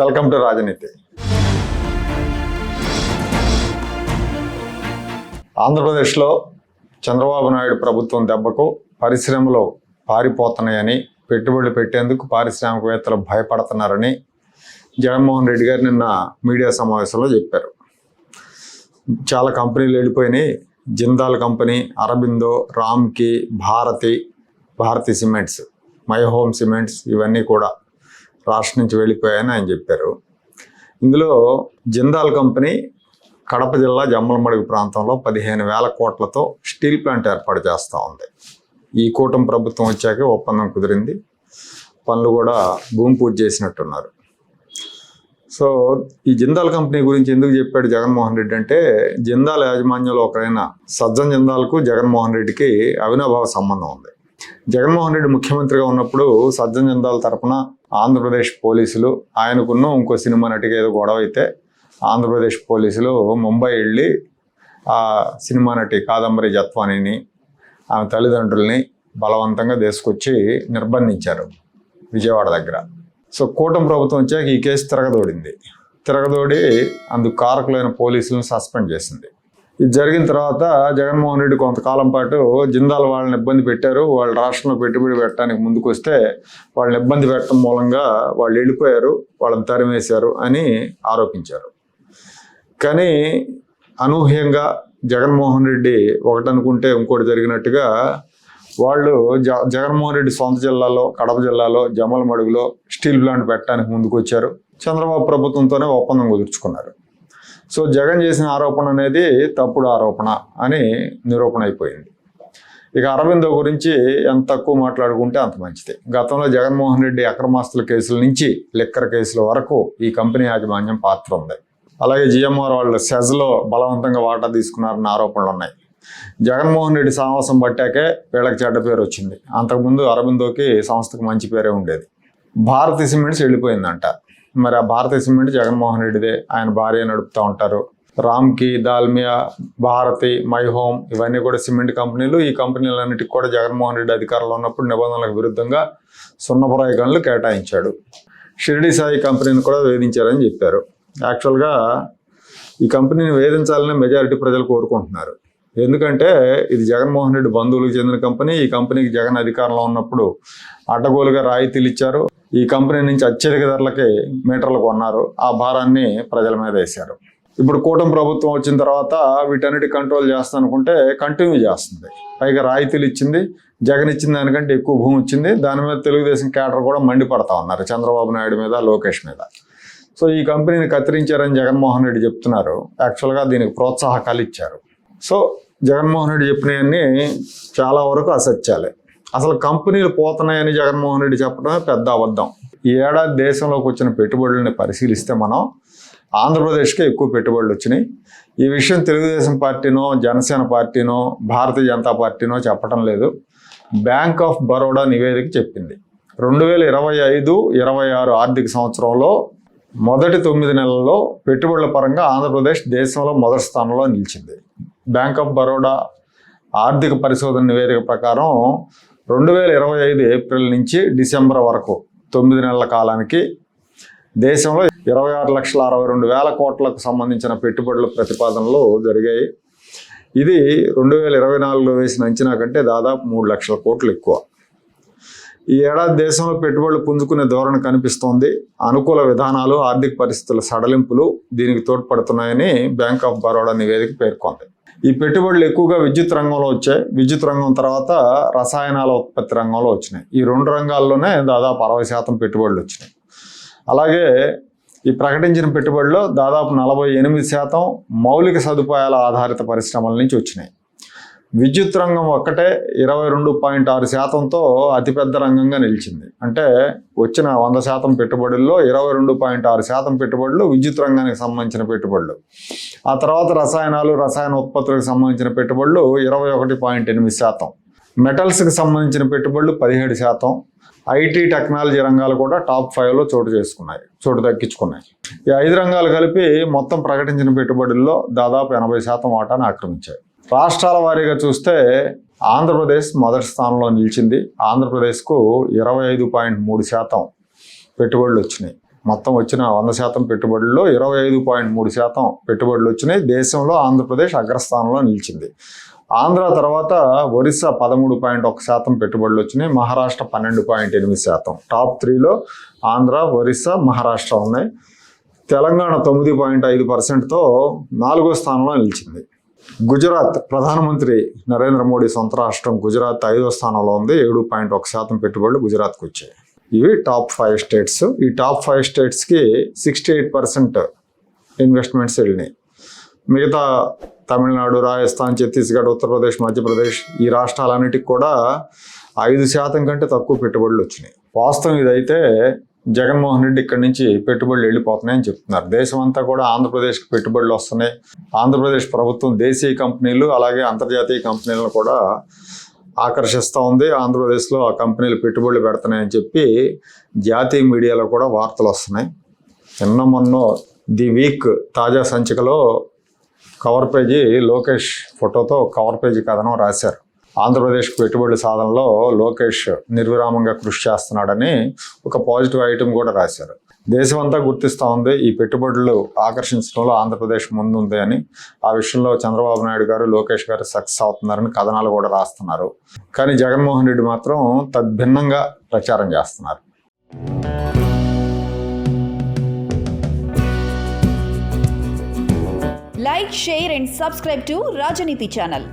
Welcome to రాజనీతి. ఆంధ్రప్రదేశ్లో చంద్రబాబు నాయుడు ప్రభుత్వం దెబ్బకు పరిశ్రమలు పారిపోతున్నాయని పెట్టుబడులు పెట్టేందుకు పారిశ్రామికవేత్తలు భయపడుతున్నారని జగన్మోహన్ రెడ్డి గారు నిన్న మీడియా సమావేశంలో చెప్పారు. చాలా కంపెనీలు వెళ్ళిపోయినాయి. Jindal company Aurobindo Ramky Bharathi Bharathi cements my home cements ఇవన్నీ కూడా రాష్ట్రం నుంచి వెళ్ళిపోయాయని ఆయన చెప్పారు. ఇందులో జిందాల్ కంపెనీ కడప జిల్లా జమ్మలమడుగు ప్రాంతంలో పదిహేను వేల కోట్లతో స్టీల్ ప్లాంట్ ఏర్పాటు చేస్తూ ఉంది. ఈ కూటమి ప్రభుత్వం వచ్చాక ఒప్పందం కుదిరింది. పనులు కూడా భూమి పూజ చేసినట్టున్నారు. సో ఈ జిందాల్ కంపెనీ గురించి ఎందుకు చెప్పాడు జగన్మోహన్ రెడ్డి అంటే జిందాల్ యాజమాన్యంలో ఒకరైన సజ్జన్ జిందాల్కు జగన్మోహన్ రెడ్డికి అవినాభావ సంబంధం ఉంది. జగన్మోహన్ రెడ్డి ముఖ్యమంత్రిగా ఉన్నప్పుడు సజ్జన్ జిందాల్ తరపున ఆంధ్రప్రదేశ్ పోలీసులు ఆయనకున్న ఇంకో సినిమా నటికి ఏదో గొడవ అయితే ఆంధ్రప్రదేశ్ పోలీసులు ముంబై వెళ్ళి ఆ సినిమా నటి కాదంబరి జత్వానిని ఆమె తల్లిదండ్రుల్ని బలవంతంగా తీసుకొచ్చి నిర్బంధించారు విజయవాడ దగ్గర. సో కూటమి ప్రభుత్వం వచ్చాక ఈ కేసు తిరగదోడింది. తిరగదోడి అందుకు కారకులైన పోలీసులను సస్పెండ్ చేసింది. ఇది జరిగిన తర్వాత జగన్మోహన్ రెడ్డి కొంతకాలం పాటు జిందాల్ వాళ్ళని ఇబ్బంది పెట్టారు. వాళ్ళ రాష్ట్రంలో పెట్టుబడి పెట్టడానికి ముందుకు వస్తే వాళ్ళని ఇబ్బంది పెట్టడం మూలంగా వాళ్ళు వెళ్ళిపోయారు వాళ్ళని తరిమేశారు అని ఆరోపించారు. కానీ అనూహ్యంగా జగన్మోహన్ రెడ్డి ఒకటి అనుకుంటే ఇంకోటి జరిగినట్టుగా వాళ్ళు జ జగన్మోహన్ రెడ్డి సొంత జిల్లాలో కడప జిల్లాలో జమలమడుగులో స్టీల్ ప్లాంట్ పెట్టడానికి ముందుకు వచ్చారు చంద్రబాబు ప్రభుత్వంతోనే ఒప్పందం కుదుర్చుకున్నారు. సో జగన్ చేసిన ఆరోపణ అనేది తప్పుడు ఆరోపణ అని నిరూపణ అయిపోయింది. ఇక అరవిందో గురించి ఎంత తక్కువ మాట్లాడుకుంటే అంత మంచిది. గతంలో జగన్మోహన్ రెడ్డి అక్రమాస్తుల కేసుల నుంచి లిక్కర్ కేసుల వరకు ఈ కంపెనీ యాజమాన్యం పాత్ర ఉంది. అలాగే జిఎంఆర్ వాళ్ళు సెజ్లో బలవంతంగా వాటా తీసుకున్నారన్న ఆరోపణలు ఉన్నాయి. జగన్మోహన్ రెడ్డి సాహసం పట్టాకే వీళ్ళకి చెడ్డ పేరు వచ్చింది. అంతకుముందు అరవిందోకి సంస్థకు మంచి పేరే ఉండేది. భారతీ సిమెంట్స్ వెళ్ళిపోయిందంట. మరి ఆ భారతీ సిమెంట్ జగన్మోహన్ రెడ్డిదే ఆయన భార్య నడుపుతూ ఉంటారు. రామ్కి దాల్మియా భారతి మై హోమ్ ఇవన్నీ కూడా సిమెంట్ కంపెనీలు. ఈ కంపెనీలన్నిటికి కూడా జగన్మోహన్ రెడ్డి అధికారంలో ఉన్నప్పుడు నిబంధనలకు విరుద్ధంగా సున్నపురాయి గనులు కేటాయించాడు. షిరిడి సాయి కంపెనీని కూడా వేధించారని చెప్పారు. యాక్చువల్గా ఈ కంపెనీని వేధించాలని మెజారిటీ ప్రజలు కోరుకుంటున్నారు. ఎందుకంటే ఇది జగన్మోహన్ రెడ్డి బంధువులకు చెందిన కంపెనీ. ఈ కంపెనీకి జగన్ అధికారంలో ఉన్నప్పుడు అడ్డగోలుగా రాయితీలు ఇచ్చారు. ఈ కంపెనీ నుంచి అత్యధిక ధరలకి మీటర్లు కొన్నారు. ఆ భారాన్ని ప్రజల మీద వేశారు. ఇప్పుడు కూటమి ప్రభుత్వం వచ్చిన తర్వాత వీటన్నిటి కంట్రోల్ చేస్తాను అనుకుంటే కంటిన్యూ చేస్తుంది. పైగా రాయితీలు ఇచ్చింది జగన్ ఇచ్చిన దానికంటే ఎక్కువ భూమి ఇచ్చింది దాని మీద తెలుగుదేశం క్యాడర్ కూడా మండిపడతా ఉన్నారు చంద్రబాబు నాయుడు మీద లోకేష్ మీద. సో ఈ కంపెనీని కత్తిరించారని జగన్మోహన్ రెడ్డి చెప్తున్నారు. యాక్చువల్గా దీనికి ప్రోత్సాహకాలు ఇచ్చారు. సో జగన్మోహన్ రెడ్డి చెప్పినవన్నీ చాలా వరకు అసత్యాలే. అసలు కంపెనీలు పోతున్నాయని జగన్మోహన్ రెడ్డి చెప్పడమే పెద్ద అబద్ధం. ఈ ఏడాది దేశంలోకి వచ్చిన పెట్టుబడుల్ని పరిశీలిస్తే మనం ఆంధ్రప్రదేశ్కే ఎక్కువ పెట్టుబడులు వచ్చినాయి. ఈ విషయం తెలుగుదేశం పార్టీనో జనసేన పార్టీనో భారతీయ జనతా పార్టీనో చెప్పడం లేదు. బ్యాంక్ ఆఫ్ బరోడా నివేదిక చెప్పింది. రెండు వేల ఇరవై ఐదు ఇరవై ఆరు ఆర్థిక సంవత్సరంలో మొదటి తొమ్మిది నెలల్లో పెట్టుబడుల పరంగా ఆంధ్రప్రదేశ్ దేశంలో మొదటి స్థానంలో నిలిచింది. బ్యాంక్ ఆఫ్ బరోడా ఆర్థిక పరిశోధన నివేదిక ప్రకారం రెండు వేల ఇరవై ఐదు ఏప్రిల్ నుంచి డిసెంబర్ వరకు తొమ్మిది నెలల కాలానికి దేశంలో ఇరవై ఆరు లక్షల అరవై రెండు వేల కోట్లకు సంబంధించిన పెట్టుబడుల ప్రతిపాదనలు జరిగాయి. ఇది రెండు వేల ఇరవై నాలుగులో వేసిన అంచనా కంటే దాదాపు మూడు లక్షల కోట్లు ఎక్కువ. ఈ ఏడాది దేశంలో పెట్టుబడులు పుంజుకునే ధోరణి కనిపిస్తోంది. అనుకూల విధానాలు ఆర్థిక పరిస్థితుల సడలింపులు దీనికి తోడ్పడుతున్నాయని బ్యాంక్ ఆఫ్ బరోడా నివేదిక పేర్కొంది. ఈ పెట్టుబడులు ఎక్కువగా విద్యుత్ రంగంలో వచ్చాయి. విద్యుత్ రంగం తర్వాత రసాయనాల ఉత్పత్తి రంగంలో వచ్చినాయి. ఈ రెండు రంగాల్లోనే దాదాపు అరవై శాతం పెట్టుబడులు వచ్చినాయి. అలాగే ఈ ప్రకటించిన పెట్టుబడిలో దాదాపు నలభై ఎనిమిది శాతం మౌలిక సదుపాయాల ఆధారిత పరిశ్రమల నుంచి వచ్చినాయి. విద్యుత్ రంగం ఒక్కటే ఇరవై రెండు పాయింట్ ఆరు శాతంతో అతిపెద్ద రంగంగా నిలిచింది. అంటే వచ్చిన వంద శాతం పెట్టుబడుల్లో ఇరవై రెండు పాయింట్ ఆరు శాతం పెట్టుబడులు విద్యుత్ రంగానికి సంబంధించిన పెట్టుబడులు. ఆ తర్వాత రసాయనాలు రసాయన ఉత్పత్తులకు సంబంధించిన పెట్టుబడులు ఇరవై ఒకటి పాయింట్ ఎనిమిది శాతం. మెటల్స్కి సంబంధించిన పెట్టుబడులు పదిహేడు శాతం. ఐటీ టెక్నాలజీ రంగాలు కూడా టాప్ ఫైవ్లో చోటు చేసుకున్నాయి చోటు దక్కించుకున్నాయి. ఈ ఐదు రంగాలు కలిపి మొత్తం ప్రకటించిన పెట్టుబడుల్లో దాదాపు ఎనభై శాతం వాటాను ఆక్రమించాయి. రాష్ట్రాల వారీగా చూస్తే ఆంధ్రప్రదేశ్ మొదటి స్థానంలో నిలిచింది. ఆంధ్రప్రదేశ్కు ఇరవై ఐదు పాయింట్ మూడు శాతం పెట్టుబడులు వచ్చినాయి. మొత్తం వచ్చిన వంద శాతం పెట్టుబడుల్లో ఇరవై ఐదు పాయింట్ మూడు శాతం పెట్టుబడులు వచ్చినాయి. దేశంలో ఆంధ్రప్రదేశ్ అగ్రస్థానంలో నిలిచింది. ఆంధ్ర తర్వాత ఒరిస్సా పదమూడు పాయింట్ ఒక శాతం పెట్టుబడులు వచ్చినాయి. మహారాష్ట్ర పన్నెండు పాయింట్ ఎనిమిది శాతం. టాప్ త్రీలో ఆంధ్ర ఒరిస్సా మహారాష్ట్ర ఉన్నాయి. తెలంగాణ తొమ్మిది పాయింట్ ఐదు పర్సెంట్తో నాలుగో స్థానంలో నిలిచింది. గుజరాత్ ప్రధానమంత్రి నరేంద్ర మోడీ సొంత రాష్ట్రం గుజరాత్ ఐదో స్థానంలో ఉంది. ఏడు పాయింట్ ఒక శాతం పెట్టుబడులు గుజరాత్కి వచ్చాయి. ఇవి టాప్ ఫైవ్ స్టేట్స్. ఈ టాప్ ఫైవ్ స్టేట్స్కి సిక్స్టీ ఎయిట్ పర్సెంట్ ఇన్వెస్ట్మెంట్స్ వెళ్ళినాయి. మిగతా తమిళనాడు రాజస్థాన్ ఛత్తీస్గఢ్ ఉత్తరప్రదేశ్ మధ్యప్రదేశ్ ఈ రాష్ట్రాలన్నిటికి కూడా ఐదు శాతం కంటే తక్కువ పెట్టుబడులు వచ్చినాయి. వాస్తవం ఇదైతే జగన్మోహన్ రెడ్డి ఇక్కడి నుంచి పెట్టుబడులు వెళ్ళిపోతున్నాయని చెప్తున్నారు. దేశం అంతా కూడా ఆంధ్రప్రదేశ్కి పెట్టుబడులు వస్తున్నాయి. ఆంధ్రప్రదేశ్ ప్రభుత్వం దేశీయ కంపెనీలు అలాగే అంతర్జాతీయ కంపెనీలను కూడా ఆకర్షిస్తూ ఉంది. ఆంధ్రప్రదేశ్లో ఆ కంపెనీలు పెట్టుబడులు పెడుతున్నాయని చెప్పి జాతీయ మీడియాలో కూడా వార్తలు వస్తున్నాయి. నిన్న మొన్న ది వీక్ తాజా సంచికలో కవర్ పేజీ లోకేష్ ఫోటోతో కవర్ పేజీ కథనం రాశారు. ఆంధ్రప్రదేశ్ పెట్టుబడుల సాధనలో లోకేష్ నిర్విరామంగా కృషి చేస్తున్నాడని ఒక పాజిటివ్ ఐటమ్ కూడా రాశారు. దేశమంతా గుర్తిస్తూ ఉంది ఈ పెట్టుబడులు ఆకర్షించడంలో ఆంధ్రప్రదేశ్ ముందుంది అని. ఆ విషయంలో చంద్రబాబు నాయుడు గారు లోకేష్ గారు సక్సెస్ అవుతున్నారని కథనాలు కూడా రాస్తున్నారు. కానీ జగన్మోహన్ రెడ్డి మాత్రం తద్భిన్నంగా ప్రచారం చేస్తున్నారు. Like share and subscribe to Rajaneethi channel